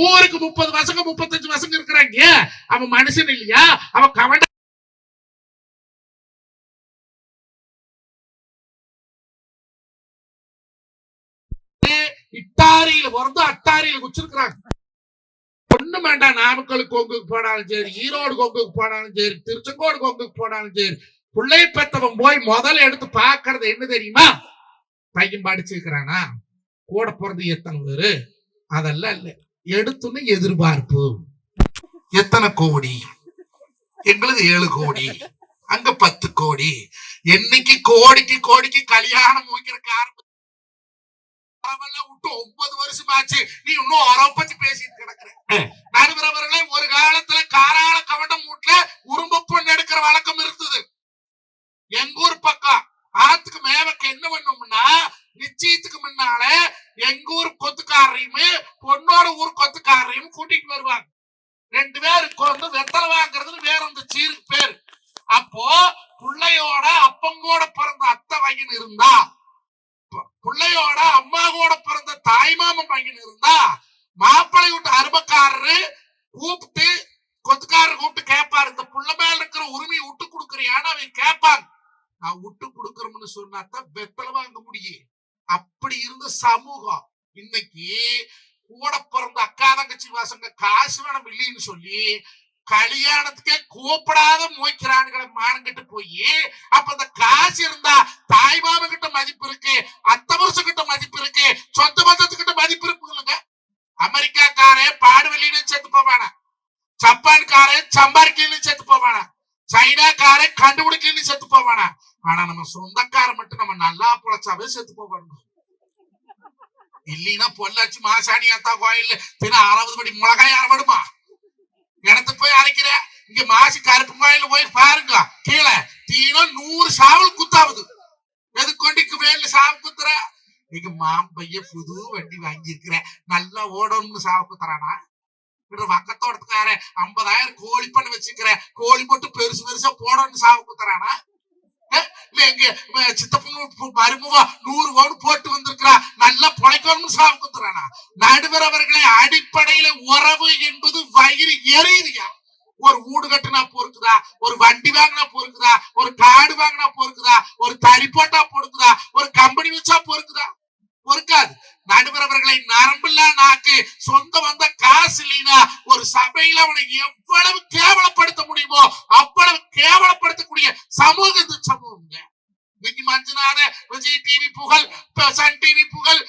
ஊருக்கு முப்பது வசங்க முப்பத்தஞ்சு வசங்க இருக்கிறாங்க. அவன் மனுஷன் இல்லையா? அவன் கவன இட்டாரியில பிறந்து அட்டாரியில குச்சிருக்கிறாங்க. ஒண்ணும் வேண்டாம் நாமக்கல் கொங்குக்கு போனாலும் சரி ஈரோடு கொங்குக்கு போனாலும் சரி திருச்செங்கோடு கொங்குக்கு போனாலும் சரி. பிள்ளை பெத்தவன் போய் முதல்ல எடுத்து பாக்குறது என்ன தெரியுமா? பையன் படிச்சிருக்கிறானா? கூட பிறந்து எத்தனை பேரு? அதெல்லாம் இல்ல. எடுத்துன்னு எதிர்பார்ப்பு. எத்தனை கோடி? எங்களுக்கு ஏழு கோடி. அங்க பத்து கோடி. என்னைக்கு கோடிக்கு கோடிக்கு கல்யாணம் முடிக்கிறதுக்கு அவெல்லாம் விட்டு ஒன்பது வருஷம் ஆச்சு. நீ இன்னும் பத்தி பேசிட்டு கிடக்குற. நடுவரவர்களே ஒரு காலத்துல காராள கவடம் மூட்ல உரும்பு பொண்ணு எடுக்கிற வழக்கம் இருந்தது எங்க ஊர் பக்கம் ஆத்துக்கு மேவக்கு என்ன பண்ணும்னா நிச்சயத்துக்கு முன்னால எங்க ஊர் கொத்துக்காரரையும் பொண்ணோட ஊர் கூட்டிட்டு வருவாங்க. ரெண்டு பேருக்கு வந்து வெத்தலை வாங்குறதுன்னு வேற அந்த சீருக்கு பேர். அப்போ பிள்ளையோட அப்பங்கூட பிறந்த அத்தை பையன் இருந்தா பிள்ளையோட அம்மா கூட பிறந்த தாய்மாமன் பையன் இருந்தா மாப்பிள்ளை விட்டு அருமக்காரரு கூப்பிட்டு கொத்துக்காரர் கூப்பிட்டு கேட்பாரு இந்த புள்ள மேல இருக்கிற உரிமையை விட்டு கொடுக்குறியான்னு அவங்க கேட்பாங்க நான் விட்டு கொடுக்கறோம்னு சொன்னாத்தான் வெத்தலை வாங்க முடியும் அப்படி இருந்த சமூகம். இன்னைக்கு கூட பிறந்த அக்கா தங்கச்சி வாசங்க காசு வேணும் இல்லைன்னு சொல்லி கல்யாணத்துக்கே கூப்பிடாத மோய்க்கிறானுகளை மானங்கிட்டு போய் அப்ப அந்த காசு இருந்தா தாய் மாம கிட்ட மதிப்பு இருக்கு அத்த வருஷம் கிட்ட மதிப்பு இருக்கு சொந்த பந்தத்துக்கிட்ட மதிப்பு இருக்குங்க அமெரிக்காக்காரன் பாடுவெளின்னு சேர்த்து போவானா? ஜப்பான்காரன் சம்பாதிக்கலன்னு சேர்த்து போவானா? சைனாக்காரன் கண்டுபிடிக்கலன்னு செத்து போவானா? ஆனா நம்ம சொந்தக்காரன் மட்டும் நம்ம நல்லா பொழைச்சாவே செத்து போவானுங்க. இல்லைன்னா பொள்ளாச்சி மாசாணி அத்தா கோயில் தினம் அறுபது படி மிளகாய் அறவடுமா இடத்து போய் அரைக்கிற? இங்க மாசி கருப்பு கோயில போய் பாருங்க. கீழே தீனம் நூறு சாவல் குத்தாவுது. எது கொண்டிக்கு வேல சாவு குத்துற? இங்க மாம்பைய புது வண்டி வாங்கியிருக்கிற. நல்லா ஓடணும்னு சாவு குத்துறானா? இவரு ஐம்பதாயிரம் கோழி பண்ண வச்சுக்கிற கோழி போட்டு பெருசு பெருசா போடணும்னு சாவு குத்துறானா? மருமவா நூறு ஓடு போட்டு வந்திருக்கிறா. நல்லா பிழைக்கணும்னு சாவு குத்துறானா? நடுவர் அவர்களே அடிப்படையில உறவு என்பது வயிறு எரியுதுயா? ஒரு வீடு கட்டுனா பொறுக்குதா? ஒரு வண்டி வாங்கினா பொறுக்குதா? ஒரு காடு வாங்கினா பொறுக்குதா? ஒரு தறி போட்டா பொறுக்குதா? ஒரு கம்பெனி வச்சா பொறுக்குதா? பொறுக்காது. நடுவர் அவர்களை நரம்பில்லா நாக்கு சொந்த வந்த காசு இல்லைன்னா ஒரு சபையில அவனை எவ்வளவு கேவலப்படுத்த முடியுமோ அவ்வளவு கேவலப்படுத்தக்கூடிய சமூகம் இந்த சமூகங்க இன்னைக்கு மஞ்சுநாத விஜய் டிவி புகழ் இப்ப சன் டிவி புகழ்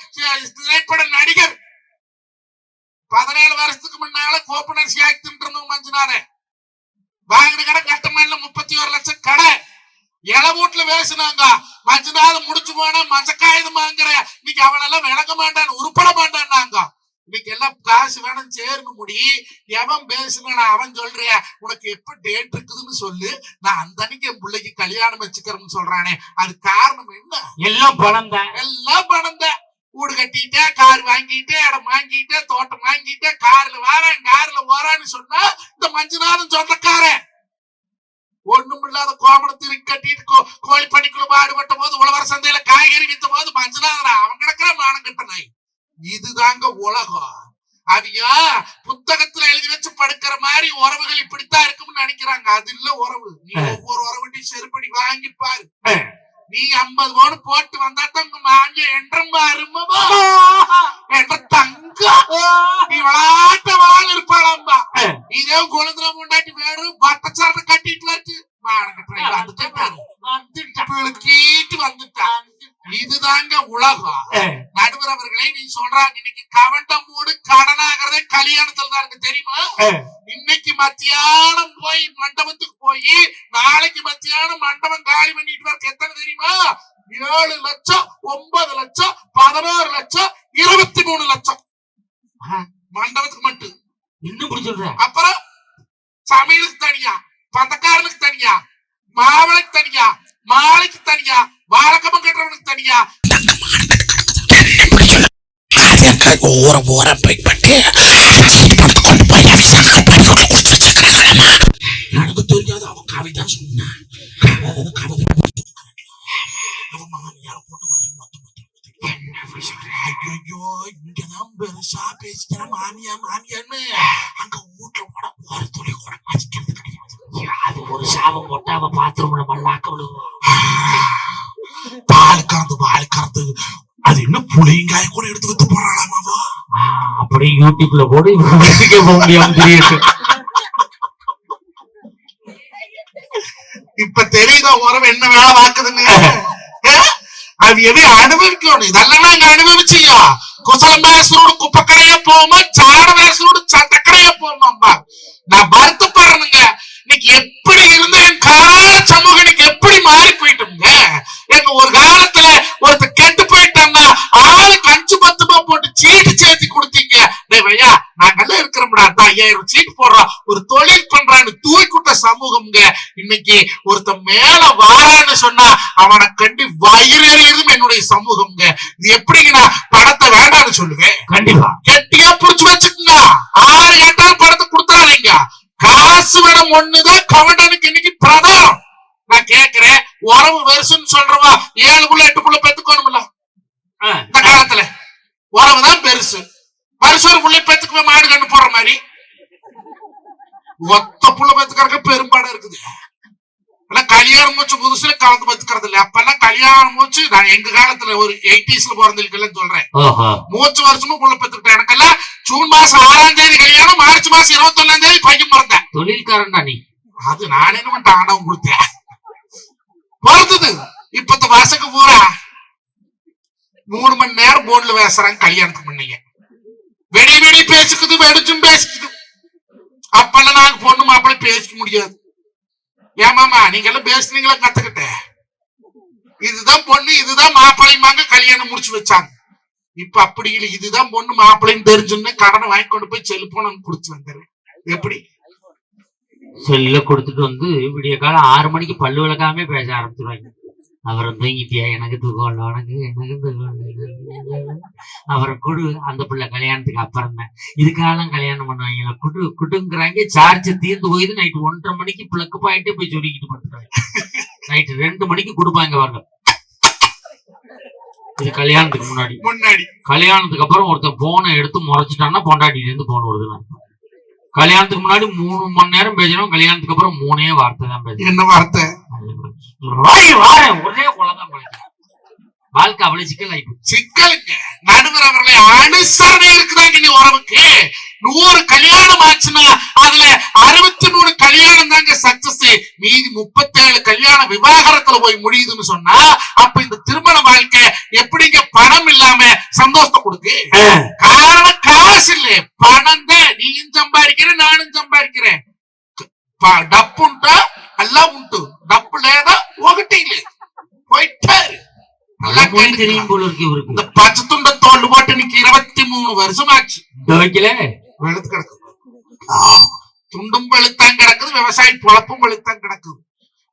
திரைப்பட நடிகர். பதினேழு வருஷத்துக்கு முன்னால கோப்பனர்சி ஆக்ட் இருந்தவங்க மஞ்சுநாத வாங்கின கடை கட்டமான முப்பத்தி ஒரு லட்சம் கடை. இல வீட்டுல பேசினாங்க மஞ்சநாதம் முடிச்சு போனா மஞ்சக்காயுதம் வாங்குற இன்னைக்கு அவனெல்லாம் விளக்க மாட்டான் உருப்பட மாட்டான்னாங்க. இன்னைக்கு எல்லாம் காசு வேணும் சேர்ந்து முடி. எவன் பேசுனா அவன் சொல்றியா உனக்கு எப்ப டேட் இருக்குதுன்னு சொல்லு. நான் அந்த அன்னைக்கு என் பிள்ளைக்கு கல்யாணம் வச்சுக்கிறேன்னு சொல்றானே. அது காரணம் என்ன? எல்லாம் பணம் தான். எல்லாம் பணம் தான். வீடு கட்டிட்டே கார் வாங்கிட்டே இடம் வாங்கிட்டே தோட்டம் வாங்கிட்டே கார்ல வாரேன் கார்ல போறான்னு சொன்னா இந்த மஞ்சுநாதன் சொந்தக்காரன். இல்லாத கோமணத்திற்கு கட்டிட்டு கோ- கோழி பணிக்குள்ள பாடுபட்ட போது உழவர் சந்தையில காய்கறி வித்த போது மஞ்சுநாதன் அவன் கிடக்கிற மானம் கட்ட நாய். இதுதாங்க உலகம். அவியா புத்தகத்துல எழுதி வச்சு படுக்கிற மாதிரி உறவுகள் இப்படித்தான் இருக்கும்னு நினைக்கிறாங்க. அது இல்ல உறவு. நீ ஒவ்வொரு உறவுட்டையும் செருப்படி வாங்கி பாரு. நீ ஐம்பது பவுன் போட்டு வந்தா தான் உங்க மாஞ்ச என்றம் அருமவா என்ற தங்கம் நீ விளாட்ட வாழ் இருப்பாளாம்பா இதே குழந்தை முன்னாடி வேறு பட்டச்சாரத்தை கட்டிட்டு வச்சு இதுதாங்க உலகம் நடுவர் அவர்களே நீ சொல்றாங்க இன்னைக்கு கவண்டம் மூடு கடனாகிறதே கல்யாணத்துல தான் இருக்கு தெரியுமா இன்னைக்கு மத்தியானம் போய் மண்டபத்துக்கு போய் நாளைக்கு மத்தியானம் மண்டபம் காலி பண்ணிட்டு வரக்கு எத்தனை தெரியுமா ஏழு லட்சம் ஒன்பது லட்சம் பதினோரு லட்சம் இருபத்தி மூணு லட்சம் மண்டபத்துக்கு மட்டும் இன்னும் சொல்ற அப்புறம் சமையலுக்கு தனியா பந்தக்காரனுக்கு தனியா? மாவளுக்கு தனியா? மாலைக்கு தனியா? வாழக்கம்பம் கட்டுறவனுக்கு தனியா? ஊற ஊற போய் பட்டு கொண்டு போய் அதை சாப்பிட்டு கொடுத்து வச்சிருக்கிறாரம்மா எனக்கு தெரியாது அவன் கவிதா சொன்னான் அதாவது கவிதை அவன் மாமியார போட்டு வரேன் ஐயோ இங்கதான் பெருசா பேசி பேசிக்கிறேன். மாமியா மாமியான்னு அங்க வீட்டுல கூட ஒரு துளி கூட மதிக்கிறது கிடையாது. அது ஒரு சாபம் போட்டா அவ பாத்ரூம்ல மல்லாக்க பால் கறந்து பால் கறந்து. அது என்ன புளியங்காய கூட எடுத்து வித்து போறாளாமாவா அப்படியே யூடியூப்ல போடு போக முடியாம தெரியுது இப்ப தெரியுதா உறவு என்ன வேலை பார்க்குதுன்னு? ஏ? அது எதை அனுபவிக்கணும். இதெல்லாம் நாங்க அனுபவிச்சியா? குசலம் பேசுறோடு குப்பக்கடையே போமா? சாட பேசுறோடு சந்தக்கடையே போமாம்பா நான் வருத்தப்படுறேனுங்க. இன்னைக்கு எப்படி இருந்த என் கால சமூகம் இன்னைக்கு எப்படி மாறி போயிட்டோங்க? எங்க ஒரு காலத்துல ஒருத்தர் கெட்டு போயிட்டான்னா ஆளுக்கு அஞ்சு பத்து ரூபாய் போட்டு சீட்டு சேர்த்து கொடுத்தீங்க. ஐயா நாங்கெல்லாம் இருக்கிறோம்டா ஐயாயிரம் சீட்டு போடுறோம் ஒரு தொழில் பண்றான்னு தூக்கிட்ட சமூகம்ங்க. இன்னைக்கு ஒருத்தன் மேல வாரான்னு சொன்னா அவனை கண்டு வயிறு எறியறதும் என்னுடைய சமூகம்ங்க. இது எப்படிங்க நான் பணத்தை வேண்டாம்னு சொல்லுவேன்? கண்டிப்பா. கெட்டியா புடிச்சு வச்சுக்குங்க. ஆறு கேட்டாலும் பணத்தை கொடுத்துறாதீங்க. காசு வேணும் ஒண்ணுதான் கவண்டனுக்கு இன்னைக்கு பிரதானம். நான் கேட்கிறேன் உறவு பெருசுன்னு சொல்றவா ஏழு புள்ள எட்டு புள்ள பெத்துக்கணும்ல இந்த காலத்துல. உறவுதான் பெருசு. வருஷம் ஒரு புள்ளை பெத்துக்குவே மாடு கண்டு போடுற மாதிரி. ஒத்த புள்ள பெத்துக்கிறதுக்கு பெரும்பாடு இருக்குது. எல்லாம் கல்யாணம் மூச்சு புதுசுல கலந்து பெத்துக்கிறது இல்ல அப்பெல்லாம் கல்யாணம் மூச்சு நான் எங்க காலத்துல ஒரு எயிட்டிஸ்ல பிறந்திருக்கேன் சொல்றேன். மூச்சு வருஷமும் புள்ள பெத்துக்கிட்டேன். எனக்கெல்லாம் ஜூன் மாசம் ஆறாம் தேதி கல்யாணம் மார்ச் மாசம் இருபத்தி ஒன்னாம் தேதி பையன் பிறந்தேன். தொழில்காரன் தான் நீ. அது நான் என்ன பண்ணிட்டேன்? ஆண்டவன் கொடுத்தேன். பிறந்தது இப்பத்த வருஷக்கு பூரா மூணு மணி நேரம் போன்ல பேசுறாங்க கல்யாணத்துக்கு முன்னீங்க வெடி வெடி பேசிக்குது வெடிச்சும் பேசிக்குது. அப்பெல்லாம் நாங்க பொண்ணு மாப்பிள்ளை பேசிக்க முடியாது. ஏமாமா நீங்க எல்லாம் பேசுனீங்களா கத்துக்கிட்டேன் இதுதான் பொண்ணு இதுதான் மாப்பிள்ளைமாங்க கல்யாணம் முடிச்சு வச்சாங்க. இப்ப அப்படி இல்லை இதுதான் பொண்ணு மாப்பிள்ளைன்னு தெரிஞ்சுன்னு கடனை வாங்கி கொண்டு போய் செல்போன் குடிச்சு வந்துடுறேன். எப்படி? செல்ல கொடுத்துட்டு வந்து விடிய காலம் ஆறு மணிக்கு பல்லு விளக்காம பேச ஆரம்பிச்சிருவாங்க. அவரை தூங்கிட்டியா எனக்கு தூக்கம் இல்லை உனக்கு எனக்கு தூக்கம் இல்லை அவரை குடு அந்த பிள்ளை கல்யாணத்துக்கு அப்புறம் தான். இதுக்காகலாம் கல்யாணம் பண்ணுவாங்க குடு குடுங்கிறாங்க சார்ஜ் தீர்ந்து போயிது நைட்டு ஒன்றரை மணிக்கு பிளக்கு பாயிட்டே போய் சொல்லிக்கிட்டு படுத்துறாங்க நைட்டு ரெண்டு மணிக்கு கொடுப்பாங்க பாருங்க இது கல்யாணத்துக்கு முன்னாடி. முன்னாடி. கல்யாணத்துக்கு அப்புறம் ஒருத்தன் போனை எடுத்து முறைச்சிட்டான்னா பொண்டாட்டில இருந்து போன் வருது கல்யாணத்துக்கு முன்னாடி மூணு மணி நேரம் பேசணும் கல்யாணத்துக்கு அப்புறம் மூணே வார்த்தை தான் பேசணும் என்ன வார்த்தை? ஒரே படிக்கிறேன் வாழ்க்கை அவ்வளவு சிக்கல் ஆயிப்போச்சு. சிக்கலுங்க நடுவர் அவர்களை அனுசரணை இருக்குதாங்க நீ உறவுக்கு. நூறு கல்யாணம் ஆச்சுன்னா அதுல அறுபத்தி மூணு கல்யாணம் தாங்க சக்சஸ் மீதி முப்பத்தேழு கல்யாணம் விவாகரத்துல போய் முடியுதுன்னு சொன்னா அப்ப இந்த திருமண வாழ்க்கை எப்படிங்க பணம் இல்லாம சந்தோஷத்தை கொடுக்கு? காரணம் காசு இல்ல. பணம் தான். நீயும் சம்பாதிக்கிற நானும் சம்பாதிக்கிறேன். ப- டப்பு உண்டா எல்லாம் உண்டு டப்பு லேதா ఒకటి లేదు போயிட்டாரு நல்லா மொழி கேட்டுக்கலாம். தெரியும் போல இருக்கு இவருக்கு இந்த பச்சை துண்ட தோல் போட்டு இன்னைக்கு இருபத்தி மூணு வருஷம் ஆச்சு இந்த வைக்கல வெளுத்து கிடக்குது துண்டும் வெளுத்தான் கிடக்குது விவசாயி பொழப்பும் வெளுத்தான் கிடக்குது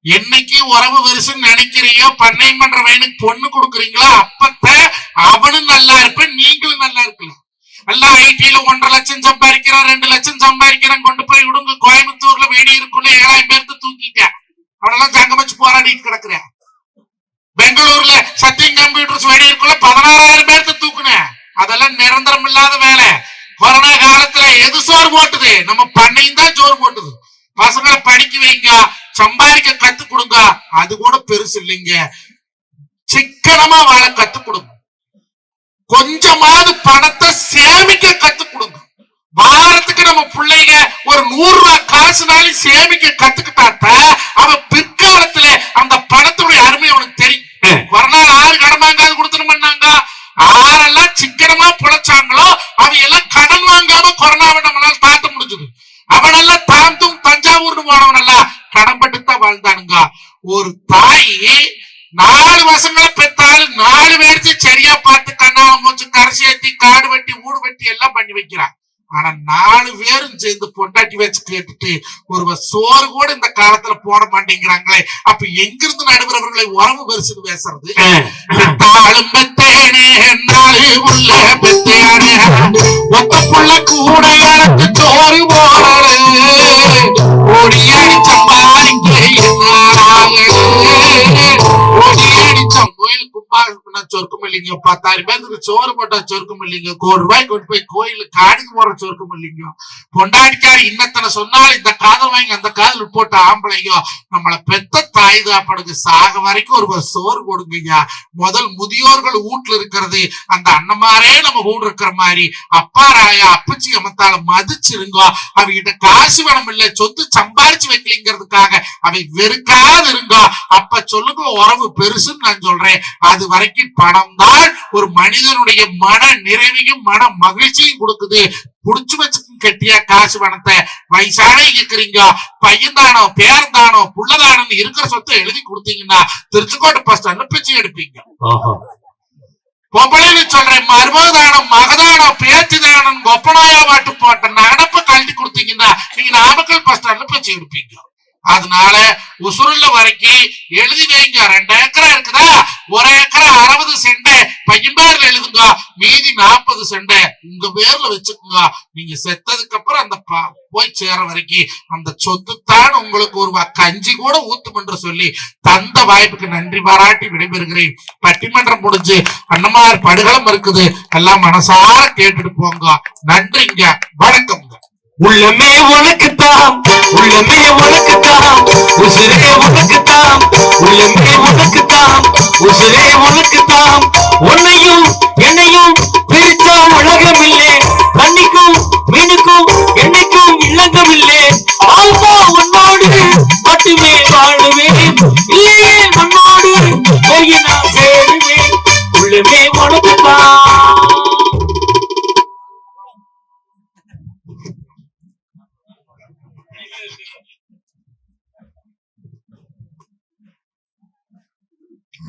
என்னைக்கு உறவு வருஷம் நினைக்கிறீங்க பண்ணையம் பண்ற வயனுக்கு பொண்ணு கொடுக்குறீங்களோ அப்பத்தான் அவனும் நல்லா இருப்பேன் நீங்களும் நல்லா இருக்கலாம் எல்லாம் ஐடியில ஒன்றரை லட்சம் சம்பாதிக்கிறான் ரெண்டு லட்சம் சம்பாதிக்கிறான் கொண்டு போய் விடுங்க. கோயம்புத்தூர்ல வேடி இருக்குள்ள ஏழாயிரம் பேர்த்து தூக்கிட்டேன் அவனெல்லாம் சங்கம் வச்சு போராடிட்டு கிடக்குறேன் பெங்களூர்ல சத்தியம் கம்ப்யூட்டர்ஸ் வேடி இருக்குள்ள பதினாறாயிரம் பேர்த்து தூக்குனேன் அதெல்லாம் நிரந்தரம் இல்லாத வேலை. கொரோனா காலத்துல எது சோறு போட்டுது? நம்ம பண்ணையும் தான் சோறு போட்டுது. பசங்களை படிக்க வைங்க சம்பாதிக்க கத்து கொடுங்க. அது கூட பெருசு இல்லைங்க. சிக்கனமா வாழ கத்து கொடுங்க. கொஞ்சமாவது பணத்தை சேமிக்க கத்து கொடுங்க. வாரத்துக்கு நம்ம பிள்ளைங்க ஒரு நூறு ரூபாய் காசுனாலும் சேமிக்க கத்துக்கிட்டாத்தான் அவன் பிற்காலத்துல அந்த பணத்துடைய அருமை அவனுக்கு தெரியும். கொரோனா ஆறு கடமாங்காது கொடுத்துட்டு பண்ணாங்க ஆரெல்லாம் சிக்கனமா புழைச்சாங்களோ அவங்க எல்லாம் கடன் வாங்காம கொரோனாவை நம்மளால தாட்ட முடிஞ்சது. அவனெல்லாம் தாந்தும் தஞ்சாவூர்னு போனவனெல்லாம் கடன் பட்டு தான் வாழ்ந்தானுங்க. ஒரு தாய் நாலு வருஷங்களை பெற்றால் நாலு பேருக்கு சரியா பார்த்து கண்ணால மூச்சு கரைசி ஏத்தி காடு வெட்டி ஊடு வெட்டி எல்லாம் பண்ணி வைக்கிறான். ஆனா நாலு பேரும் சேர்ந்து பொண்டாட்டி வச்சு கேட்டுட்டு ஒரு சோறு கூட இந்த காலத்துல போட மாட்டேங்கிறாங்களே அப்ப எங்கிருந்து நடுவரவர்களை உறவு பெருசுன்னு பேசுறது? தாளும் பெத்தேனே புள்ள பெத்தேனே. ஒத்த புள்ள கூட எனக்கு சோறு போடல ஓடி அடிச்ச சொர்க்கம் இல்லைங்க. பத்தாயிரம் பேருக்கு சோறு போட்டா சொர்க்கம் இல்லைங்க. கோடி ரூபாய் கொண்டு போய் கோயிலுக்கு காடுக்கு போற சொர்க்கம் இல்லைங்க. பொண்டாடிக்காரி இன்னத்தனை சொன்னாலும் இந்த காதல் வாங்கி அந்த காதல் போட்ட ஆம்பளைங்க நம்மளை பெத்த தாய் தாப்படுங்க சாக வரைக்கும் ஒரு சோறு கொடுங்கய்யா முதல் முதியோர்கள் வீட்டுல இருக்கிறது அந்த அண்ணமாரே நம்ம வீடு இருக்கிற மாதிரி. அப்பா ராயா அப்பச்சி அமத்தால மதிச்சிருங்க. அவகிட்ட காசு வேணும் இல்ல சொத்து சம்பாரிச்சு வைக்கலிங்கிறதுக்காக அவை வெறுக்காது இருங்க அப்ப சொல்லுங்க உறவு பெருசுன்னு நான் சொல்றேன். அது வரைக்கும் பணம் தான் ஒரு மனிதனுடைய மன நிறைவையும் மன மகிழ்ச்சியும் கொடுக்குது. புடிச்சு வச்சுக்கு கட்டியா காசு பணத்தை. வயசான இருக்கிறீங்க. பையன் தானோ பேரன் தானோ புள்ளதானோன்னு இருக்கிற சொத்தை எழுதி கொடுத்தீங்கன்னா திருச்செங்கோட்டை பஸ் ஸ்டாண்ட்ல பிச்சை எடுப்பீங்க பொம்பளைன்னு சொல்றேன் மருமகதானம் மகதானம் பேச்சு தானம் கொப்பனாயா வாட்டு போட்ட நகனப்ப கழட்டி கொடுத்தீங்கன்னா நீங்க நாமக்கல் பஸ் ஸ்டாண்ட்ல பிச்சை எடுப்பீங்க. அதனால உசுருள்ள வரைக்கும் எழுதி வைங்க. ரெண்டு ஏக்கரா இருக்குதா? ஒரு ஏக்கரா அறுபது சென்ட பையன் பேர்ல எழுதுங்க. மீதி நாற்பது சென்ட உங்க பேர்ல வச்சுக்கோங்க. நீங்க செத்ததுக்கு அப்புறம் அந்த போய் சேர வரைக்கும் அந்த சொத்துத்தான் உங்களுக்கு ஒரு கஞ்சி கூட ஊத்தும் என்று சொல்லி தந்த வாய்ப்புக்கு நன்றி பாராட்டி விடைபெறுகிறேன். பட்டிமன்றம் முடிஞ்சு அண்ணமார் படுகளம் இருக்குது. எல்லாம் மனசார கேட்டுட்டு போங்க. நன்றிங்க. வணக்கம்ங்க. உள்ளமே உனக்குத்தான் உள்ளமே உனக்குத்தான் உசிரே உனக்குத்தான் உள்ளமே உனக்குத்தான் உசிரே உனக்குத்தான். உன்னையும் என்னையும் பிரிச்சா உலகம் இல்லே தண்ணிக்கும் மீனுக்கும் என்னைக்கும் இல்லங்கம் இல்லே ஆல்மா உன்னோடு மட்டுமே வாழுவேன். இல்லையே உன்னோடு போயினா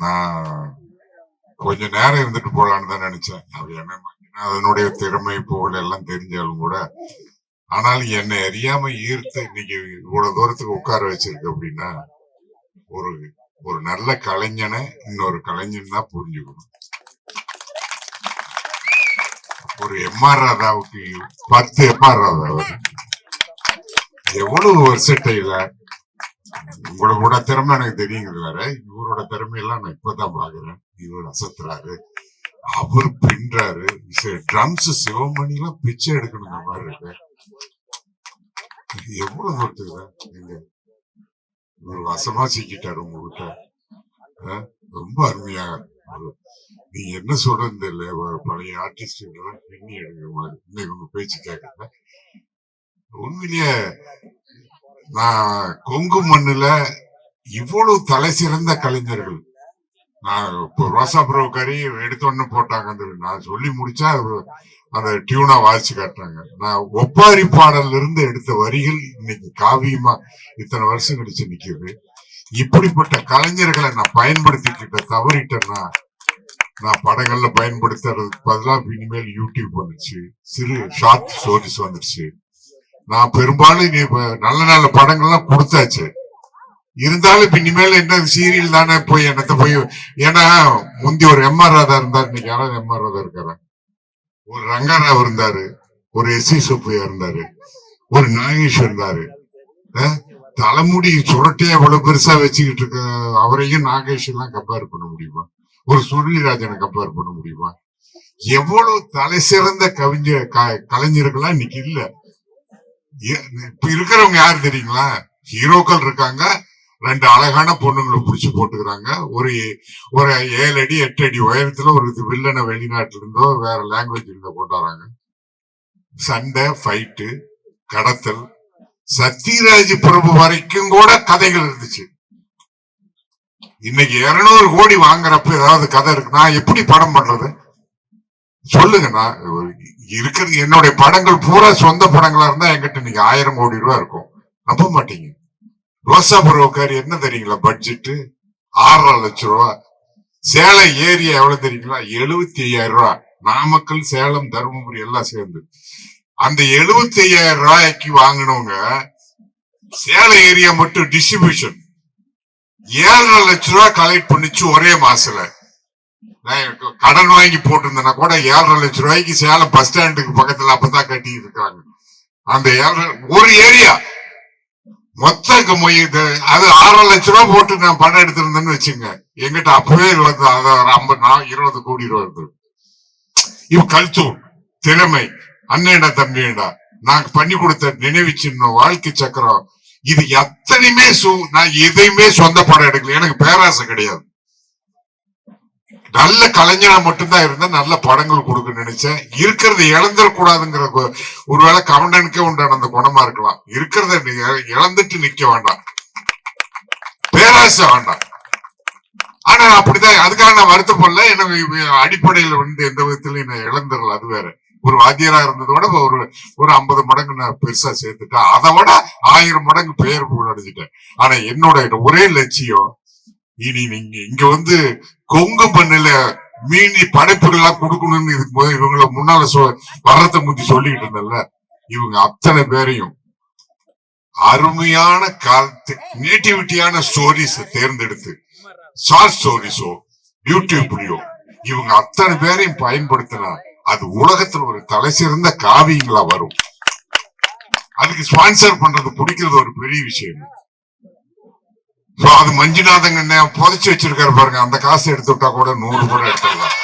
நான் கொஞ்ச நேரம் இருந்துட்டு போலான்னு தான் நினைச்சேன். அது என்ன அதனுடைய திறமை புகழ் எல்லாம் தெரிஞ்சாலும் கூட ஆனால் என்னை அறியாம ஈர்த்து இன்னைக்கு இவ்வளவு தூரத்துக்கு உட்கார வச்சிருக்கு அப்படின்னா ஒரு ஒரு நல்ல கலைஞனை இன்னொரு கலைஞன் தான் புரிஞ்சுக்கணும். ஒரு எம்ஆர் ராதாவுக்கு பத்து எம்ஆர் ராதா எவ்வளவு வருஷத்தையில உங்களோட திறமை எனக்கு தெரியுங்கிறது வேற. இவரோட திறமையெல்லாம் நான் இப்பதான் பாக்குறேன். இவர் அசத்துறாரு. அவர் பின்றாரு. ட்ரம்ஸ் சிவமணி எல்லாம் பிச்சை எடுக்கணுங்கிற மாதிரி இருக்கு. எவ்வளவு தூரத்துக்கு நீங்க இவர் வசமா சிக்கிட்டாரு உங்ககிட்ட. ரொம்ப அருமையா நீ என்ன சொல்றது இல்ல பழைய ஆர்டிஸ்ட் பின்னி எடுக்கிற மாதிரி. இன்னைக்கு உங்க பேச்சு கேட்கல உண்மையிலேயே நான் கொங்கு மண்ணுல இவ்வளவு தலை சிறந்த கலைஞர்கள். நான் இப்போ ரோசா புரோக்கரி எடுத்தோன்னு போட்டாங்க அந்த நான் சொல்லி முடிச்சா அந்த டியூனா வாசிச்சு காட்டுறாங்க. நான் ஒப்பாரி பாடல்ல இருந்து எடுத்த வரிகள் இன்னைக்கு காவியமா இத்தனை வருஷம் கழிச்சு நிக்குது. இப்படிப்பட்ட கலைஞர்களை நான் பயன்படுத்திக்கிட்ட தவறிட்டேன்னா நான் படங்கள்ல பயன்படுத்துறதுக்கு பதிலா இனிமேல் யூடியூப் வந்துச்சு சிறு ஷார்ட் ஸ்டோரிஸ் வந்துருச்சு. நான் பெரும்பாலும் நீ நல்ல நல்ல படங்கள்லாம் கொடுத்தாச்சு. இருந்தாலும் இப்ப இனிமேல் என்ன சீரியல் தானே போய் என்னத்த போய் ஏன்னா முந்தி ஒரு எம்ஆர் ராதா இருந்தார் இன்னைக்கு யாராவது எம்ஆர் ராதா இருக்காரா? ஒரு ரங்கராவ் இருந்தாரு ஒரு எஸ் சி சுப்பையா இருந்தாரு ஒரு நாகேஷ் இருந்தாரு. தலைமுடி சுரட்டையா அவ்வளவு பெருசா வச்சுக்கிட்டு இருக்க அவரையும் நாகேஷ் எல்லாம் கம்பேர் பண்ண முடியுமா? ஒரு சுருளிராஜனை கம்பேர் பண்ண முடியுமா? எவ்வளவு தலை சிறந்த கவிஞர் க- கலைஞர்களா இன்னைக்கு இல்ல. இப்ப இருக்கிறவங்க யாரு தெரியுங்களா? ஹீரோக்கள் இருக்காங்க. ரெண்டு அழகான பொண்ணுங்களை பிடிச்சி போட்டுக்கிறாங்க. ஒரு ஒரு ஏழு அடி எட்டு அடி உயரத்துல ஒரு இது வில்லனை வெளிநாட்டுல இருந்தோ வேற லாங்குவேஜ் இருந்தோ கொண்டு வராங்க. சண்டை ஃபைட்டு கடத்தல். சத்யராஜ் பிரபு வரைக்கும் கூட கதைகள் இருந்துச்சு. இன்னைக்கு இருநூறு கோடி வாங்குறப்ப ஏதாவது கதை இருக்கு நான் எப்படி படம் பண்றது? சொல்லுங்கன்னா இருக்கிறது என்னுடைய படங்கள் பூரா சொந்த படங்களா இருந்தா என்கிட்ட இன்னைக்கு ஆயிரம் கோடி ரூபாய் இருக்கும். நம்ப மாட்டீங்க. ரோசா புரோக்கர் என்ன தெரியுங்களா பட்ஜெட்டு ஆறரை லட்சம் ரூபா. சேலம் ஏரியா எவ்வளவு தெரியுங்களா? எழுபத்தி ஐயாயிரம் ரூபா. நாமக்கல் சேலம் தருமபுரி எல்லாம் சேர்ந்து. அந்த எழுபத்தி ஐயாயிரம் ரூபாய்க்கு வாங்கினவங்க சேலம் ஏரியா மட்டும் டிஸ்ட்ரிபியூஷன் ஏழரை லட்சம் ரூபாய் கலெக்ட் பண்ணிச்சு ஒரே மாசத்துல. கடன் வாங்கி போட்டிருந்தேன்னா கூட ஏழரை லட்சம் ரூபாய்க்கு சேலம் பஸ் ஸ்டாண்டுக்கு பக்கத்துல அப்பதான் கட்டி இருக்காங்க. அந்த ஏழரை ஒரு ஏரியா. மொத்த மொய் இது அது ஆறரை லட்சம் ரூபாய் போட்டு நான் படம் எடுத்திருந்தேன்னு வச்சுங்க. எங்கிட்ட அப்பவே வந்து ஐம்பது இருபது கோடி ரூபாய் இருந்தது. இவ் கல்ச்சூர் திறமை அண்ணேடா தம்பியடா நாங்க பண்ணி கொடுத்த நினைவு சின்னம் வாழ்க்கை சக்கரம் இது எத்தனையுமே நான் எதையுமே சொந்த படம் எடுக்கல. எனக்கு பேராசை கிடையாது. நல்ல கலைஞனா மட்டும்தான் இருந்தா நல்ல படங்கள் கொடுக்க நினைச்சேன். இருக்கிறத இழந்துடக்கூடாதுங்கிற ஒருவேளை கவுண்டனுக்கே உண்டான அந்த குணமா இருக்கலாம். இருக்கிறத இழந்துட்டு நிக்க வேண்டாம். பேராசை வேண்டாம். ஆனா அப்படிதான் அதுக்காக நான் வருத்தப்படல. எனக்கு அடிப்படையில வந்து எந்த விதத்திலையும் நான் இழந்துடல அது வேற. ஒரு வாத்தியரா இருந்ததோட ஒரு ஒரு ஐம்பது மடங்கு நான் பெருசா சேர்த்துட்டேன். அதை விட ஆயிரம் மடங்கு பெயர் புகழ் அடைஞ்சிட்டேன் ஆனா என்னோட ஒரே லட்சியம் இனி நீங்க இங்க வந்து கொங்கு பண்ணல மீனி படைப்புகள் எல்லாம் கொடுக்கணும்னு இதுக்கு போது இவங்கள முன்னால வரத்தை முந்தி சொல்லிட்டு இருந்தேன்ல. இவங்க அத்தனை பேரையும் அருமையான காலத்து நேட்டிவிட்டியான ஸ்டோரிஸ் தேர்ந்தெடுத்து ஷார்ட் ஸ்டோரிஸோ யூடியூப்லயோ இவங்க அத்தனை பேரையும் பயன்படுத்தினா அது உலகத்துல ஒரு தலை சிறந்த காவியங்களா வரும். அதுக்கு ஸ்பான்சர் பண்றது பிடிக்கிறது ஒரு பெரிய விஷயம். அது மஞ்சுநாதங்க என்ன புதைச்சு வச்சிருக்காரு பாருங்க. அந்த காசு எடுத்து விட்டா கூட நூறு கூட எடுத்துடலாம்.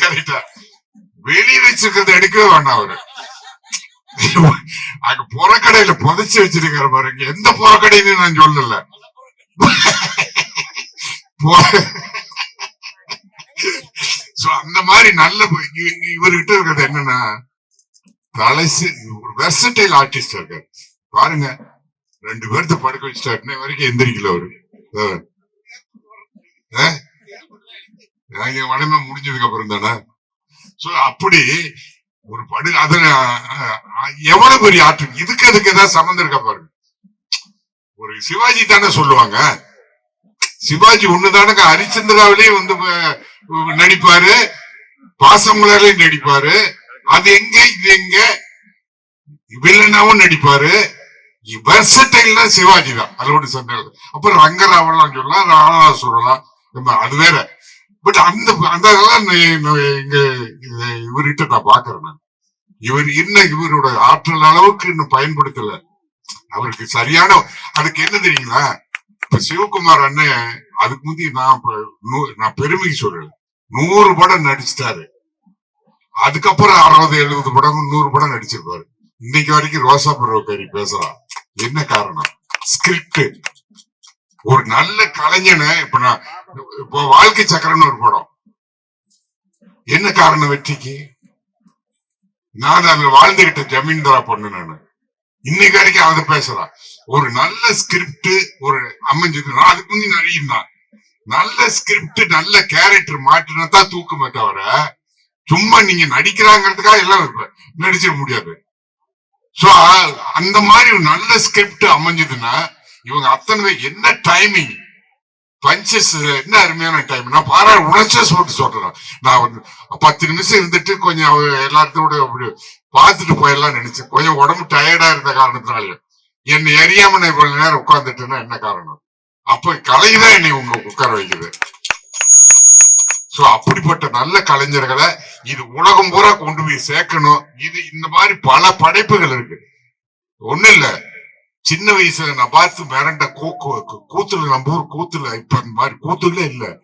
கரெக்டா. வச்சிருக்கிறது எடுக்கவே வேண்டாம் அவரு. அங்க புறக்கடையில புதைச்சு வச்சிருக்காரு பாருங்க. எந்த புறக்கடைன்னு நான் சொல்லல. சோ அந்த மாதிரி நல்ல இவர்கிட்ட இருக்கிறது என்னன்னா தலைசி ஒரு வெர்சடைல் ஆர்டிஸ்ட் இருக்காரு. பாருங்க. ரெண்டு பேர்த்த படுக்க வச்சுட்டா இன்ன வரைக்கும் எந்திரிக்கல அவரு. என் அஹ்? வடமை முடிஞ்சதுக்கு அப்புறம் தானே? சோ அப்படி ஒரு படு அத எவ்வளவு பெரிய ஆற்றல்? இதுக்கு அதுக்கு ஏதாவது சம்மந்தம் இருக்கா பாருங்க. ஒரு சிவாஜி தானே சொல்லுவாங்க. சிவாஜி ஒண்ணுதானங்க ஹரிச்சந்திராவிலேயே வந்து நடிப்பாரு. பாசமலர்லயும் நடிப்பாரு. அது எங்க இது எங்க? வில்லனாவும் நடிப்பாரு. வெர்சட்டைல்னா சிவாஜி தான். அதோட சந்தேகம் அப்புறம் ரங்கராவெல்லாம் சொல்லலாம் ராணா சொல்லலாம் நம்ம அது வேற. பட் அந்த அந்த இதெல்லாம் இங்க இவர்கிட்ட நான் பாக்குறேன் நான். இவர் இன்னும் இவரோட ஆற்றல் அளவுக்கு இன்னும் பயன்படுத்தல. அவருக்கு சரியான அதுக்கு என்ன தெரியுங்களா? இப்ப சிவகுமார் அண்ணன் அதுக்கு முந்தி நான் நான் பெருமைக்கு சொல்றேன் நூறு படம் நடிச்சிட்டாரு. அதுக்கப்புறம் அறுபது எழுபது படம் நூறு படம் நடிச்சிருப்பாரு. இன்னைக்கு வரைக்கும் ரோசா பருவக்காரி பேசலாம். என்ன காரணம்? ஸ்கிரிப்ட் ஒரு நல்ல கலைஞனை இப்ப நான் இப்போ வாழ்க்கை சக்கரம்னு ஒரு படம். என்ன காரணம் வெற்றிக்கு? நான் அதுல வாழ்ந்துகிட்ட ஜமீன்தாரா பொண்ணு நானு. இன்னைக்கு வரைக்கும் அதை பேசலாம் ஒரு நல்ல ஸ்கிரிப்ட் ஒரு அமைஞ்சது நான் அதுக்கு முந்தி நடிகன் தான். நல்ல ஸ்கிரிப்ட் நல்ல கேரக்டர் மாற்றினா தான் தூக்குமே தவிர சும்மா நீங்க நடிக்கிறாங்கிறதுக்காக எல்லாம் நடிச்சிட முடியாது. சோ அந்த மாதிரி ஒரு நல்ல ஸ்கிரிப்ட் அமைஞ்சதுன்னா இவங்க அத்தனை பேர் என்ன டைமிங் பஞ்சஸ் என்ன அருமையான டைம் நான் பாரா உணர்ச்சஸ் போட்டு சொல்றேன். நான் பத்து நிமிஷம் இருந்துட்டு கொஞ்சம் அவர் எல்லாத்தையும் பார்த்துட்டு போயிடலாம் நினைச்சேன். கொஞ்சம் உடம்பு டயர்டா இருந்த காரணத்தினாலயும் என்னை எரியாம நான் இவ்வளவு நேரம் உட்கார்ந்துட்டேன்னா என்ன காரணம்? அப்ப கலைதான் என்னை உங்க உட்கார வைக்குது. சோ அப்படிப்பட்ட நல்ல கலைஞர்களை இது உலகம் பூரா கொண்டு போய் சேர்க்கணும். இது இந்த மாதிரி பல படைப்புகள் இருக்கு. ஒண்ணு இல்ல. சின்ன வயசுல நான் பார்த்து மிரண்ட கூ- கூத்துல நம்ம ஊர் கூத்துல இப்ப இந்த மாதிரி கூத்துல இல்ல.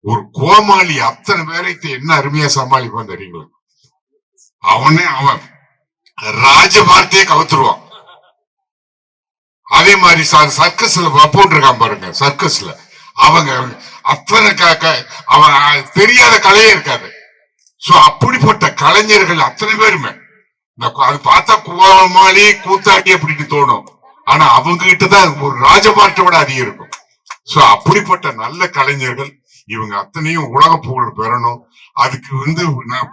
ஒரு கோமாளி அத்தனை பேரைத்து என்ன அருமையா சமாளிப்பான் தெரியுங்களா? அவனே அவன். ராஜ வார்த்தையே கவுத்துருவான். அதே மாதிரி சார் சர்க்கஸ்ல போட்டிருக்கான் பாருங்க சர்க்கஸ்ல. அவங்க அத்தனை அவன் தெரியாத கலையே இருக்காது. சோ அப்படிப்பட்ட கலைஞர்கள் அத்தனை பேருமே. அது பார்த்தா கோமாளி கூத்தாடி அப்படின்னு தோணும். ஆனா அவங்க கிட்டதான் ஒரு ராஜபாட்டோட அதிகம் இருக்கும். சோ அப்படிப்பட்ட நல்ல கலைஞர்கள் இவங்க அத்தனையும் உலக புகழ் பெறணும். அதுக்கு வந்து நான்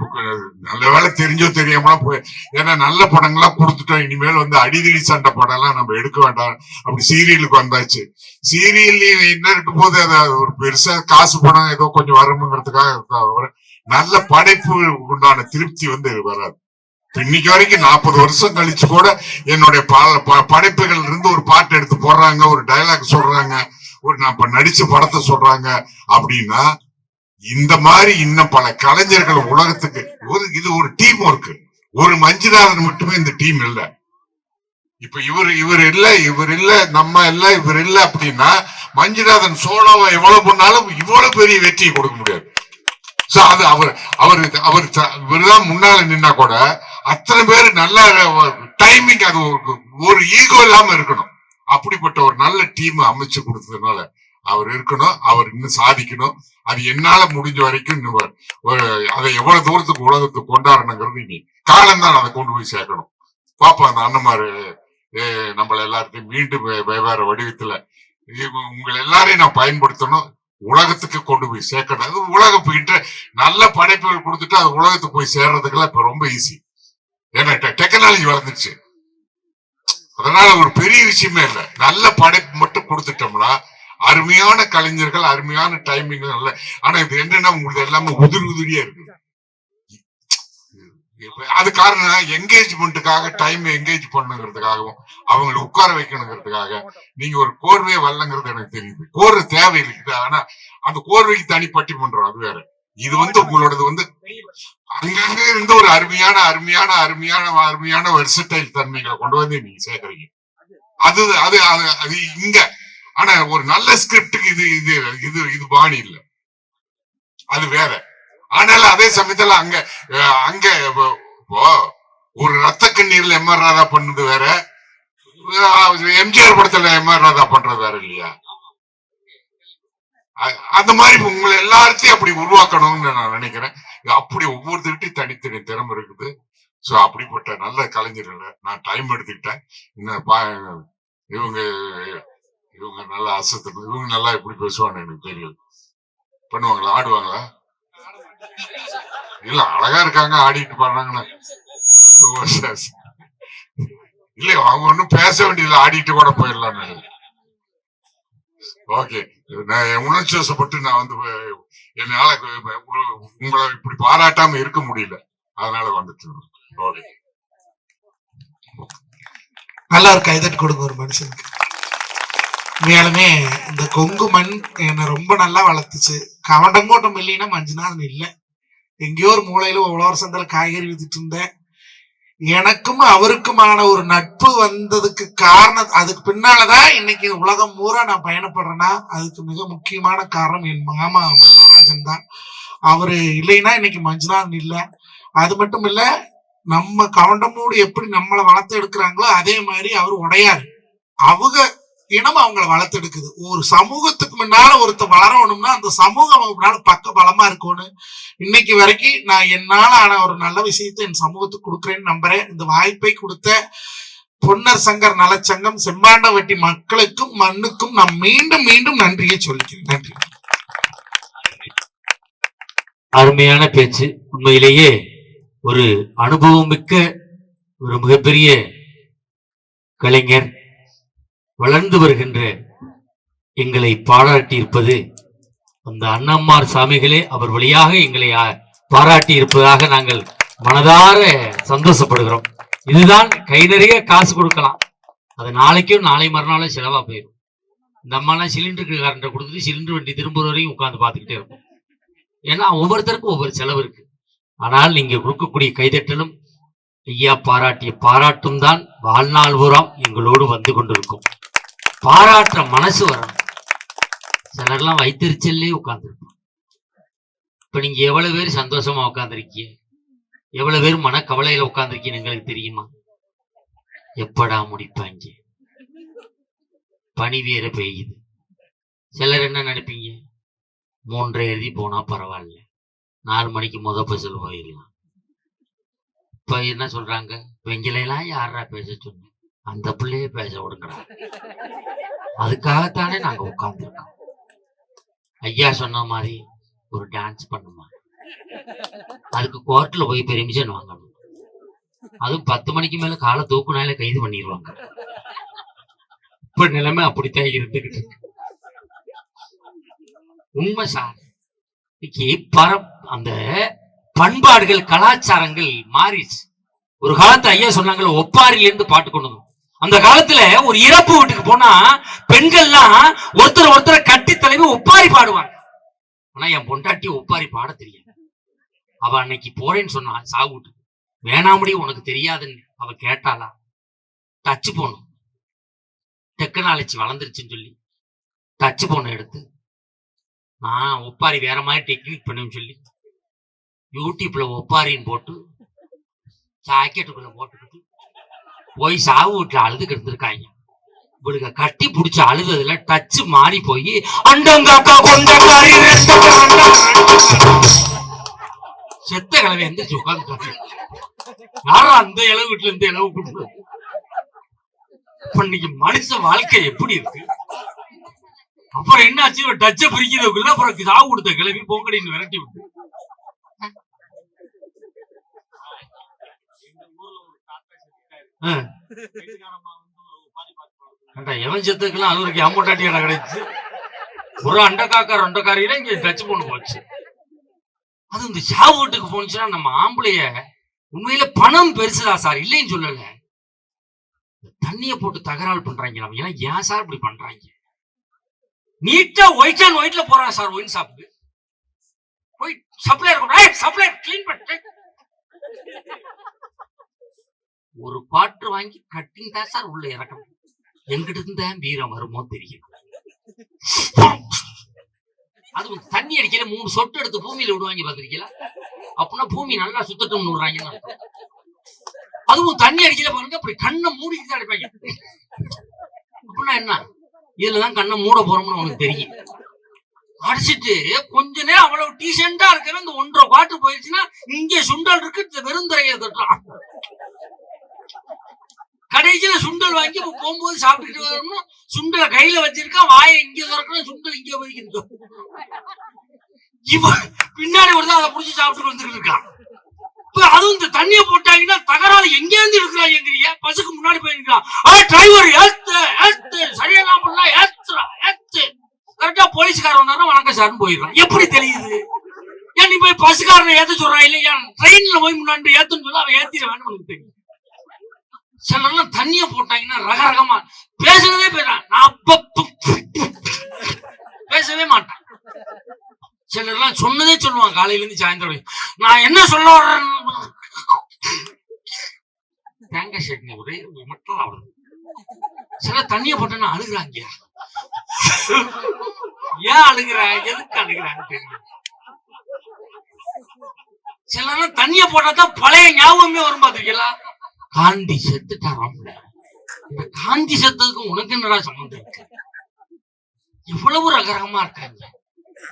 நல்ல வேலை தெரிஞ்சோ தெரியாமலாம் போய் ஏன்னா நல்ல படங்களா கொடுத்துட்டோம். இனிமேல் வந்து அடிதடி சண்டை படம் எல்லாம் நம்ம எடுக்க வேண்டாம். அப்படி சீரியலுக்கு வந்தாச்சு. சீரியல் என்ன இருக்கும் போது அதை ஒரு பெருசா காசு படம் ஏதோ கொஞ்சம் வருமுங்கிறதுக்காக தவிர நல்ல படைப்பு உண்டான திருப்தி வந்து வராது. இன்னைக்கு வரைக்கும் நாற்பது வருஷம் கழிச்சு கூட என்னுடைய ப- ப- படைப்புகள் இருந்து ஒரு பாட்டு எடுத்து போடுறாங்க ஒரு டயலாக் சொல்றாங்க. ஒரு நான் இப்ப நடிச்ச படத்தை சொல்றாங்க அப்படின்னா இந்த மாதிரி இன்னும் பல கலைஞர்கள் உலகத்துக்கு ஒரு இது ஒரு டீம் ஒர்க் ஒரு மஞ்சுநாதன் மட்டுமே இந்த டீம் இல்ல. இப்ப இவர் இவர் இல்ல இவர் இல்ல நம்ம இல்ல இவர் இல்ல அப்படின்னா மஞ்சுநாதன் சோழாவை எவ்வளவு பண்ணாலும் இவ்வளவு பெரிய வெற்றியை கொடுக்க முடியாது. சோ அது அவர் அவர் அவர் இவர்தான் முன்னால நின்னா கூட அத்தனை பேர் நல்ல டைமிங் அது ஒரு- ஒரு ஈகோ இல்லாம இருக்கணும். அப்படிப்பட்ட ஒரு நல்ல டீம் அமைச்சு கொடுத்ததுனால அவர் இருக்கணும் அவர் இன்னும் சாதிக்கணும். அது என்னால முடிஞ்ச வரைக்கும் இன்னும் அதை எவ்வளவு தூரத்துக்கு உலகத்துக்கு கொண்டாடணுங்கிறது இனி காலம் தான் அதை கொண்டு போய் சேர்க்கணும். பாப்பா அந்த அண்ணமாரு நம்மள எல்லாத்தையும் மீண்டும் வெவ்வேறு வடிவத்துல உங்களை எல்லாரையும் நான் பயன்படுத்தணும். உலகத்துக்கு கொண்டு போய் சேர்க்கணும். அது உலகம் போயிட்டு நல்ல படைப்புகள் கொடுத்துட்டு அது உலகத்துக்கு போய் சேர்றதுக்கெல்லாம் இப்ப ரொம்ப ஈஸி ஏன்னா டெக்னாலஜி வளர்ந்துச்சு அதனால ஒரு பெரிய விஷயமே இல்லை. நல்ல படைப்பு மட்டும் கொடுத்துட்டோம்னா அருமையான கலைஞர்கள் அருமையான டைமிங் நல்ல ஆனா இது என்னன்னா உங்களுக்கு எல்லாமே உதிரி உதிரியா இருக்கு. அது காரணம் என்கேஜ்மெண்ட்டுக்காக டைம் என்கேஜ் பண்ணுங்கிறதுக்காகவும் அவங்களை உட்கார வைக்கணுங்கிறதுக்காக நீங்க ஒரு கோர்வையே வரலங்கிறது எனக்கு தெரியுது. கோர்வை தேவை இருக்குது ஆனா அந்த கோர்வைக்கு தனி பட்டி பண்றோம் அது வேற. இது வந்து உங்களோடது வந்து அங்கங்க இருந்து ஒரு அருமையான அருமையான அருமையான அருமையான வெர்சட்டைல் தன்மைகளை கொண்டு வந்து நீங்க சேர்க்கறீங்க அது அது அது அது இங்க. ஆனா ஒரு நல்ல ஸ்கிரிப்டுக்கு இது இது இது இது பாணி இல்ல. அது வேற. ஆனாலும் அதே சமயத்துல அங்க அங்க ஒரு ரத்த கண்ணீர்ல எம் ஆர் ராதா பண்ணது வேற. எம்ஜிஆர் படத்துல எம் ஆர் ராதா பண்றது வேற இல்லையா? அந்த மாதிரி உங்களை எல்லாத்தையும் அப்படி உருவாக்கணும்னு நான் நினைக்கிறேன். அப்படி ஒவ்வொருத்தருக்கிட்டையும் தனித்தனி திறமை இருக்குது. சோ அப்படிப்பட்ட நல்ல கலைஞர்களை நான் டைம் எடுத்துக்கிட்டேன். இன்னும் பா- இவங்க இவங்க நல்லா அசத்தணும். இவங்க நல்லா எப்படி பேசுவாங்க எனக்கு தெரியும் பண்ணுவாங்களா? ஆடுவாங்களா? இல்ல அழகா இருக்காங்க. ஆடிட்டு பாடுறாங்கன்னு. ஓ, இல்ல அவங்க ஒன்றும் பேச வேண்டியதில்லை. ஆடிட்டு கூட போயிடலாம் ஓகே நான் என் உணர்ச்சி வசப்பட்டு நான் வந்து என்னால உங்களை இப்படி பாராட்டாம இருக்க முடியல. அதனால வந்துட்டு ஓகே. நல்லா இருக்கு கைதட்டு கொடுங்க ஒரு மனுஷனுக்கு. உண்மையாலுமே இந்த கொங்கு மண் என்னை ரொம்ப நல்லா வளர்த்துச்சு. கவண்டங்கோட்டம் இல்லைன்னா மஞ்சுநாதன் இல்லை. எங்கேயோ ஒரு மூளையில உழவர் சந்தையில் காய்கறி வித்துட்டு இருந்தேன். எனக்கும் அவருக்குமான ஒரு நட்பு வந்ததுக்கு காரணம் அதுக்கு பின்னாலதான் இன்னைக்கு உலகம் பூரா நான் பயணப்படுறேன்னா அதுக்கு மிக முக்கியமான காரணம் என் மாமா மகாராஜன் தான். அவரு இல்லைன்னா இன்னைக்கு மஞ்சுநாதன் இல்லை. அது மட்டும் இல்ல நம்ம கவுண்டமூடு எப்படி நம்மளை வளர்த்து எடுக்கிறாங்களோ அதே மாதிரி அவர் உடையாரு. அவங்க இனம் அவங்கள வளர்த்தெடுக்குது. ஒரு சமூகத்துக்கு முன்னால ஒருத்தர் வளரணும்னா அந்த சமூகம் அவங்க முன்னால பக்க பலமா இருக்கணும் இன்னைக்கு வரைக்கும் நான் என்னால ஆன ஒரு நல்ல விஷயத்தை என் சமூகத்துக்கு கொடுக்குறேன்னு நம்புறேன். இந்த வாய்ப்பை கொடுத்த பொன்னர் சங்கர் நலச்சங்கம் செம்பாண்டவட்டி மக்களுக்கும் மண்ணுக்கும் நான் மீண்டும் மீண்டும் நன்றியை சொல்லிக்கிறேன் நன்றி. அருமையான பேச்சு. உண்மையிலேயே ஒரு அனுபவம் மிக்க ஒரு மிகப்பெரிய கலைஞர் வளர்ந்து வருகின்ற எங்களை பாராட்டி இருப்பது அந்த அண்ணம்மார் சாமிகளே அவர் வழியாக எங்களை பாராட்டி இருப்பதாக நாங்கள் மனதார சந்தோஷப்படுகிறோம். இதுதான் கை நிறைய காசு கொடுக்கலாம். அது நாளைக்கும் நாளை மறுநாளும் செலவா போயிடும். இந்த அம்மாலாம் சிலிண்டருக்கு கரண்ட்டை கொடுத்துட்டு சிலிண்டர் வண்டி திரும்புற வரையும் உட்காந்து பார்த்துக்கிட்டே இருக்கும் ஏன்னா ஒவ்வொருத்தருக்கும் ஒவ்வொரு செலவு இருக்கு. ஆனால் நீங்க கொடுக்கக்கூடிய கைதட்டலும் ஐயா பாராட்டிய பாராட்டும் தான் வாழ்நாள் பூராம் எங்களோடு வந்து கொண்டிருக்கும். பாராட்டுற மனசு வரணும். சிலர்லாம் வைத்திருச்சல்லே உட்கார்ந்துருப்பாங்க. இப்ப நீங்க எவ்வளவு பேர் சந்தோஷமா உட்காந்துருக்கீங்க எவ்வளவு பேர் மனக்கவலையில உட்கார்ந்துருக்கீங்க எங்களுக்கு தெரியுமா? எப்படா முடிப்பாங்க பனி வேற பெய்யுது. சிலர் என்ன நினைப்பீங்க? மூன்றரை எழுதி போனா பரவாயில்ல. நாலு மணிக்கு முத பசல் போயிடலாம். இப்ப என்ன சொல்றாங்க? வெங்கிலையெல்லாம் யாரா பேச சொன்னேன் அந்த பிள்ளையே பேச விடுங்கடா. அதுக்காகத்தானே நாங்க உட்கார்ந்துருக்கோம். ஐயா சொன்ன மாதிரி ஒரு டான்ஸ் பண்ணுமா? அதுக்கு கோர்ட்ல போய் பெர்மிஷன் வாங்கணும். அதுவும் பத்து மணிக்கு மேல காலை தூக்குனால கைது பண்ணிடுவாங்க இப்ப நிலைமை அப்படித்தான் இருந்துகிட்டு இருக்கு. உண்மை சார். இன்னைக்கு பர அந்த பண்பாடுகள் கலாச்சாரங்கள் மாறிச்சு ஒரு காலத்து ஐயா சொன்னாங்களே ஒப்பாரிலிருந்து பாட்டு கொண்டு வந்தோம். அந்த காலத்துல ஒரு இறப்பு வீட்டுக்கு போனா பெண்கள்லாம் ஒருத்தர் ஒருத்தரை கட்டி தலைவி ஒப்பாரி பாடுவாங்க. ஆனா என் பொண்டாட்டி ஒப்பாரி பாட தெரியாது. அவ அன்னைக்கு போறேன்னு சொன்னா சாவு வேணாமடி உனக்கு தெரியாதுன்னு. அவ கேட்டாளா டச்சு போன் டெக்னாலஜி வளர்ந்துருச்சுன்னு சொல்லி டச்சு போனை எடுத்து நான் ஒப்பாரி வேற மாதிரி டெக்னிக் பண்ணுன்னு சொல்லி யூடியூப்ல ஒப்பாரின்னு போட்டு ஜாக்கெட்டுக்குள்ள போட்டுக்கிட்டு போய் சாவு வீட்டுல அழுது கிடந்திருக்காங்க இவளுக்கு கட்டி புடிச்ச அழுததுல டச் மாறி போய் அண்டங்காக்கா கொண்ட செத்த கிழமை எந்திரிச்சு உட்காந்துட்டாங்க யாரும் அந்த இளவு வீட்டுல இருந்து இளவு கொடுத்து இன்னைக்கு மனுஷ வாழ்க்கை எப்படி இருக்கு? அப்புறம் என்னாச்சு? டச்சை பிரிக்கிறதுக்குள்ள அப்புறம் சாவு கொடுத்த கிளம்பி பொங்கடின்னு விரட்டி விட்டு ஆ. ஏண்டா, எவன் செத்துக்கெல்லாம் அழுவுறக்கு அம்பட்டாட்டி இடம் கிடைச்சு. ஒரு அண்டக்காக்கார அண்டக்காரியில இங்க டச் பொண்ணு போச்சு. அது இந்த சாவு வீட்டுக்கு போனுச்சுன்னா நம்ம ஆம்பளைய உண்மையில பணம் பெருசுதா சார் இல்லைன்னு சொல்லல. தண்ணிய போட்டு தகராறு பண்றாங்க நம்ம ஏன்னா ஏன் சார் இப்படி பண்றாங்க? நீட்டா ஒயிட் அண்ட் ஒயிட்ல போறான் சார் ஒயின் ஷாப்புக்கு போய் சப்ளையர் இருக்கணும் சப்ளையர் கிளீன் பண்ணிட்டு ஒரு பாட்டு வாங்கி கட்டிங் தான் சார் உள்ள இறக்கணும் எங்கிட்ட இருந்தா வீரம் வருமோ தெரியும். அதுவும் தண்ணி அடிக்கிற மூணு சொட்டு எடுத்து பூமியில விடுவாங்க பாத்திருக்கீங்களா அப்படின்னா பூமி நல்லா சுத்தட்டும் விடுறாங்கன்னு அதுவும் தண்ணி அடிக்கல பாருங்க அப்படி கண்ணை மூடிட்டு தான் அடிப்பாங்க. அப்படின்னா என்ன? இதுலதான் கண்ணை மூட போறோம்னு உனக்கு தெரியும். அடிச்சிட்டு கொஞ்ச நேரம் அவ்வளவு டீசெண்டா இருக்கிற இந்த ஒன்றரை பாட்டு போயிடுச்சுன்னா இங்க சுண்டல் இருக்கு இந்த தட்டுறான். கடைசியில சுண்டல் வாங்கி போகும்போது சாப்பிட்டுட்டு வரணும் சுண்டலை கையில வச்சிருக்கான் வாயை இங்க திறக்கணும் சுண்டல் இங்க போய்க்கிட்டு இவன் பின்னாடி ஒருத்தர் அதை புடிச்சு சாப்பிட்டு வந்துட்டு இருக்கான். இப்ப அதுவும் இந்த தண்ணிய போட்டாங்கன்னா தகராறு எங்க இருந்து இருக்கிறான் எங்கிறிய பசுக்கு முன்னாடி போயிருக்கான் ஆ டிரைவர் ஏத்து ஏத்து சரியா நான் பண்ணலாம் ஏத்துறா ஏத்து. கரெக்டா போலீஸ்காரன் வந்தாருன்னா வணக்கம் சார்னு போயிடுறான். எப்படி தெரியுது? ஏன் நீ போய் பசுக்காரனை ஏத்த சொல்றான் இல்லையா? ட்ரெயின்ல போய் முன்னாடி ஏத்துன்னு சொல்லி அவன் ஏத்திட வேணும் உனக்கு தெரியும். சிலர்லாம் தண்ணிய போட்டாங்கன்னா ரகரகமா பேசுறதே பேசுறான் நான் பேசவே மாட்டான். சிலர்லாம் சொன்னதே சொல்லுவான் காலையில இருந்து சாயந்தரம் நான் என்ன சொல்ல வர்றேன்? தேங்காய் சட்னி ஒரே மட்டும் அவரு சில தண்ணிய போட்டேன்னா அழுகுறாங்க. ஏன் அழுகுற? எதுக்கு அழுகுறான்னு தெரியல. சிலர்லாம் தண்ணிய போட்டா தான் பழைய ஞாபகமே வரும் பாத்தீங்களா? காந்தி செத்துட்டாராம்ல இந்த காந்தி செத்ததுக்கும் உனக்கு என்னடா சம்மந்தம் இருக்கு? இவ்வளவு ரகரகமா இருக்காங்க.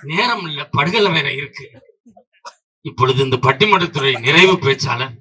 நேரம் இல்ல படுகலை வேற இருக்கு. இப்பொழுது இந்த பட்டிமன்றத்துறை நிறைவு பேச்சாளர்